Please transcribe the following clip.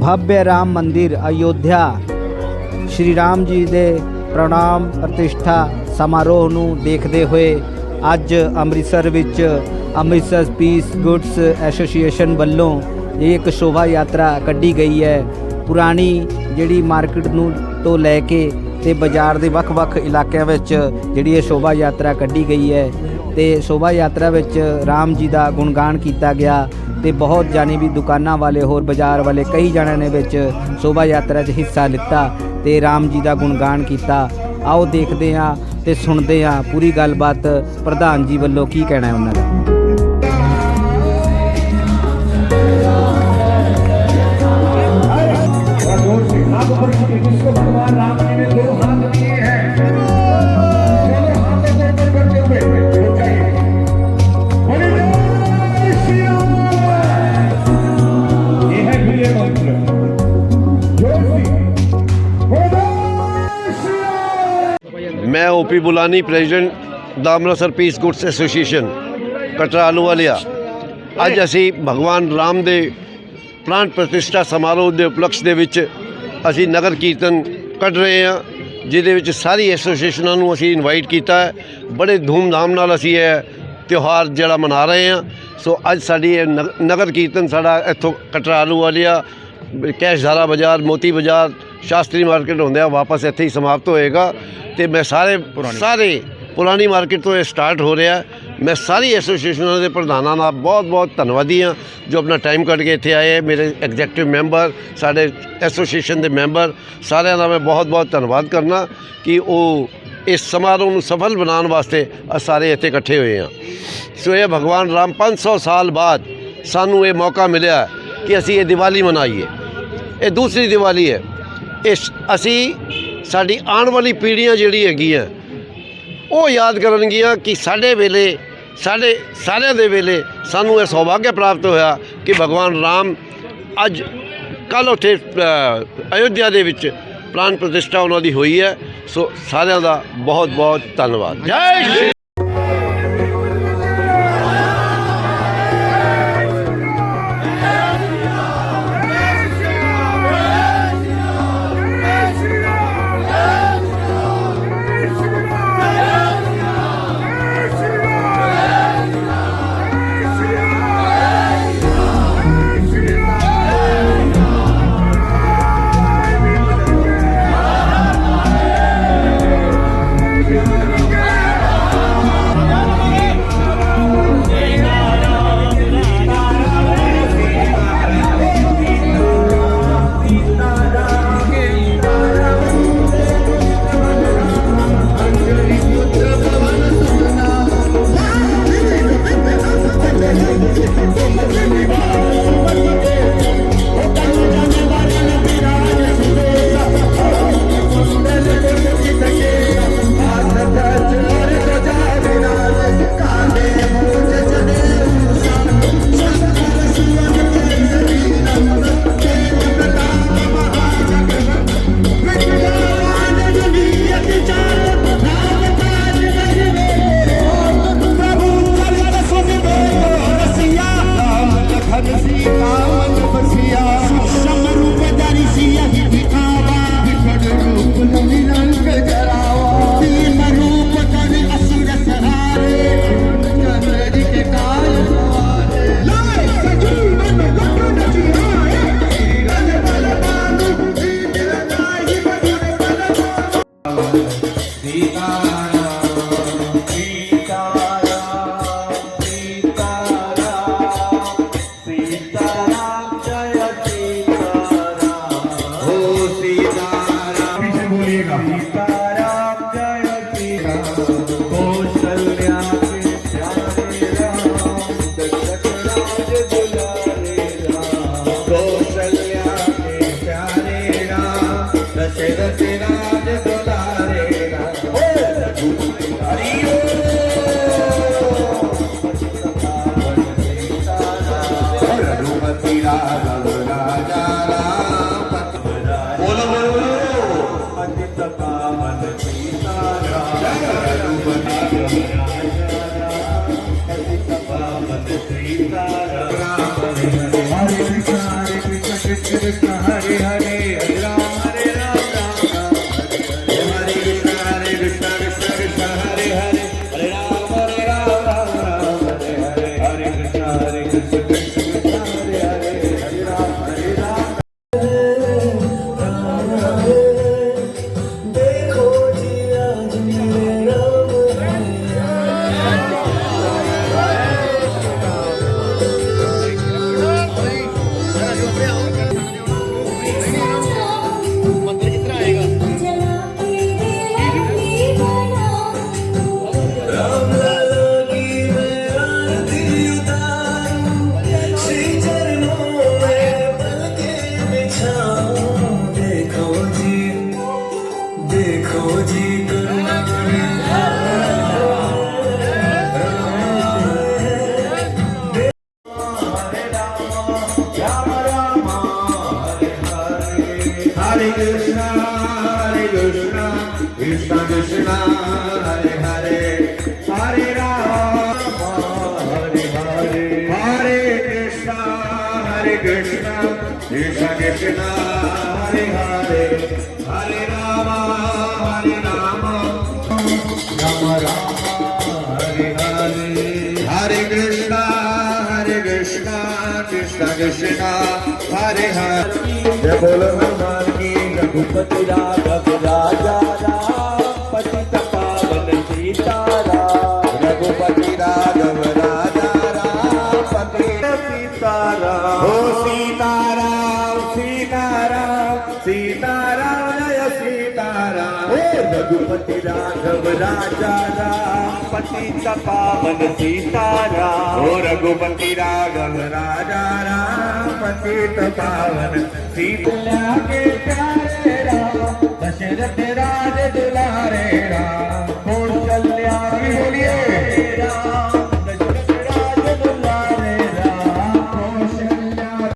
ਭव्य ਰਾਮ ਮੰਦਿਰ ਅਯੋਧਿਆ। ਸ਼੍ਰੀ ਰਾਮ ਜੀ ਦੇ ਪ੍ਰਣਾਮ ਪ੍ਰਤਿਸ਼ਠਾ ਸਮਾਰੋਹ ਨੂੰ ਦੇਖਦੇ ਹੋਏ ਅੱਜ ਅੰਮ੍ਰਿਤਸਰ ਵਿੱਚ ਅੰਮ੍ਰਿਤਸਰ ਪੀਸ ਗੁੱਡਸ ਐਸੋਸੀਏਸ਼ਨ ਵੱਲੋਂ ਇਹ ਇੱਕ ਸ਼ੋਭਾ ਯਾਤਰਾ ਕੱਢੀ ਗਈ ਹੈ। ਪੁਰਾਣੀ ਜਿਹੜੀ ਮਾਰਕੀਟ ਨੂੰ ਤੋਂ ਲੈ ਕੇ ਤੇ ਬਾਜ਼ਾਰ ਦੇ ਵੱਖ-ਵੱਖ ਇਲਾਕਿਆਂ ਵਿੱਚ ਜਿਹੜੀ ਇਹ ਸ਼ੋਭਾ ਯਾਤਰਾ ਕੱਢੀ ਗਈ ਹੈ ਤੇ ਸ਼ੋਭਾ ਯਾਤਰਾ ਵਿੱਚ ਰਾਮ ਜੀ ਦਾ ਗੁਣਗਾਨ ਕੀਤਾ ਗਿਆ। ਤੇ ਬਹੁਤ ਜਾਨੀ ਵੀ ਦੁਕਾਨਾਂ ਵਾਲੇ, ਹੋਰ ਬਾਜ਼ਾਰ ਵਾਲੇ ਕਈ ਜਣਿਆਂ ਨੇ ਵਿੱਚ ਸ਼ੋਭਾ ਯਾਤਰਾ 'ਚ ਹਿੱਸਾ ਲਿੱਤਾ ਤੇ ਰਾਮ ਜੀ ਦਾ ਗੁਣਗਾਨ ਕੀਤਾ। ਆਓ ਦੇਖਦੇ ਹਾਂ ਤੇ ਸੁਣਦੇ ਹਾਂ ਪੂਰੀ ਗੱਲਬਾਤ ਪ੍ਰਧਾਨ ਜੀ ਵੱਲੋਂ ਕੀ ਕਹਿਣਾ ਹੈ ਉਹਨਾਂ ਦਾ। राम ਬੁਲਾਨੀ ਪ੍ਰੈਜ਼ੀਡੈਂਟ ਦਾ Amritsar piece goods association Katra Ahluwalia ਅੱਜ ਅਸੀਂ ਭਗਵਾਨ ਰਾਮ ਦੇ ਪ੍ਰਾਣ ਪ੍ਰਤਿਸ਼ਠਾ ਸਮਾਰੋਹ ਦੇ ਉਪਲਕਸ਼ ਦੇ ਵਿੱਚ ਅਸੀਂ ਨਗਰ ਕੀਰਤਨ ਕੱਢ ਰਹੇ ਹਾਂ, ਜਿਹਦੇ ਵਿੱਚ ਸਾਰੀ ਐਸੋਸੀਏਸ਼ਨਾਂ ਨੂੰ ਅਸੀਂ ਇਨਵਾਈਟ ਕੀਤਾ ਹੈ। ਬੜੇ ਧੂਮਧਾਮ ਨਾਲ ਅਸੀਂ ਇਹ ਤਿਉਹਾਰ ਜਿਹੜਾ ਮਨਾ ਰਹੇ ਹਾਂ। ਸੋ ਅੱਜ ਸਾਡੀ ਇਹ ਨਗ- ਨਗਰ ਕੀਰਤਨ ਸਾਡਾ ਇੱਥੋਂ ਕਟਰਾ ਆਲੂਵਾਲੀਆ ਕੈਸ਼ਧਾਰਾ ਬਾਜ਼ਾਰ ਮੋਤੀ ਬਾਜ਼ਾਰ ਸ਼ਾਸਤਰੀ ਮਾਰਕੀਟ ਹੁੰਦਿਆਂ ਵਾਪਸ ਇੱਥੇ ਹੀ ਸਮਾਪਤ ਹੋਏਗਾ। ਤੇ ਮੈਂ ਸਾਰੇ ਸਾਰੇ ਪੁਰਾਣੀ ਮਾਰਕੀਟ ਤੋਂ ਇਹ ਸਟਾਰਟ ਹੋ ਰਿਹਾ। ਮੈਂ ਸਾਰੀ ਐਸੋਸੀਏਸ਼ਨਾਂ ਦੇ ਪ੍ਰਧਾਨਾਂ ਦਾ ਬਹੁਤ ਬਹੁਤ ਧੰਨਵਾਦੀ ਹਾਂ ਜੋ ਆਪਣਾ ਟਾਈਮ ਕੱਢ ਕੇ ਇੱਥੇ ਆਏ। ਮੇਰੇ ਐਗਜ਼ੈਕਟਿਵ ਮੈਂਬਰ ਸਾਡੇ ਐਸੋਸੀਏਸ਼ਨ ਦੇ ਮੈਂਬਰ ਸਾਰਿਆਂ ਦਾ ਮੈਂ ਬਹੁਤ ਬਹੁਤ ਧੰਨਵਾਦ ਕਰਨਾ ਕਿ ਉਹ ਇਸ ਸਮਾਰੋਹ ਨੂੰ ਸਫਲ ਬਣਾਉਣ ਵਾਸਤੇ ਸਾਰੇ ਇੱਥੇ ਇਕੱਠੇ ਹੋਏ ਹਾਂ ਸੋ ਇਹ ਭਗਵਾਨ ਰਾਮ 500 ਸਾਲ ਬਾਅਦ ਸਾਨੂੰ ਇਹ ਮੌਕਾ ਮਿਲਿਆ ਕਿ ਅਸੀਂ ਇਹ ਦੀਵਾਲੀ ਮਨਾਈਏ। ਇਹ ਦੂਸਰੀ ਦੀਵਾਲੀ ਹੈ। ਇਸ ਅਸੀਂ ਸਾਡੀ ਆਉਣ ਵਾਲੀ ਪੀੜ੍ਹੀਆਂ ਜਿਹੜੀ ਹੈਗੀਆਂ ਉਹ ਯਾਦ ਕਰਨਗੀਆਂ ਕਿ ਸਾਡੇ ਵੇਲੇ ਸਾਡੇ ਸਾਰਿਆਂ ਦੇ ਵੇਲੇ ਸਾਨੂੰ ਇਹ ਸੌਭਾਗਿਆ ਪ੍ਰਾਪਤ ਹੋਇਆ ਕਿ ਭਗਵਾਨ ਰਾਮ ਅੱਜ ਕੱਲ੍ਹ ਉੱਥੇ ਅ, ਅਯੋਧਿਆ ਦੇ ਵਿੱਚ ਪ੍ਰਾਣ ਪ੍ਰਤਿਸ਼ਠਾ ਉਹਨਾਂ ਦੀ ਹੋਈ ਹੈ। ਸੋ ਸਾਰਿਆਂ ਦਾ ਬਹੁਤ ਬਹੁਤ ਧੰਨਵਾਦ। ਜੈ ਸ਼੍ਰੀ A la. Krishna Hare Hare. Krishna, Hare Hare, Hare Rama, Hare Rama, Rama Rama, Hare Hare, Hare Krishna, Hare Krishna, Krishna Krishna, Hare Hare. Jai Bolo Hanuman ki, Raghupati Raghav. Ram जय सीताराम हे रघुपति राघव राजा राम पति पावन सीताराम हो रघुपति राघव राजा राम पति पावन सीता के प्यारे राम दशरथ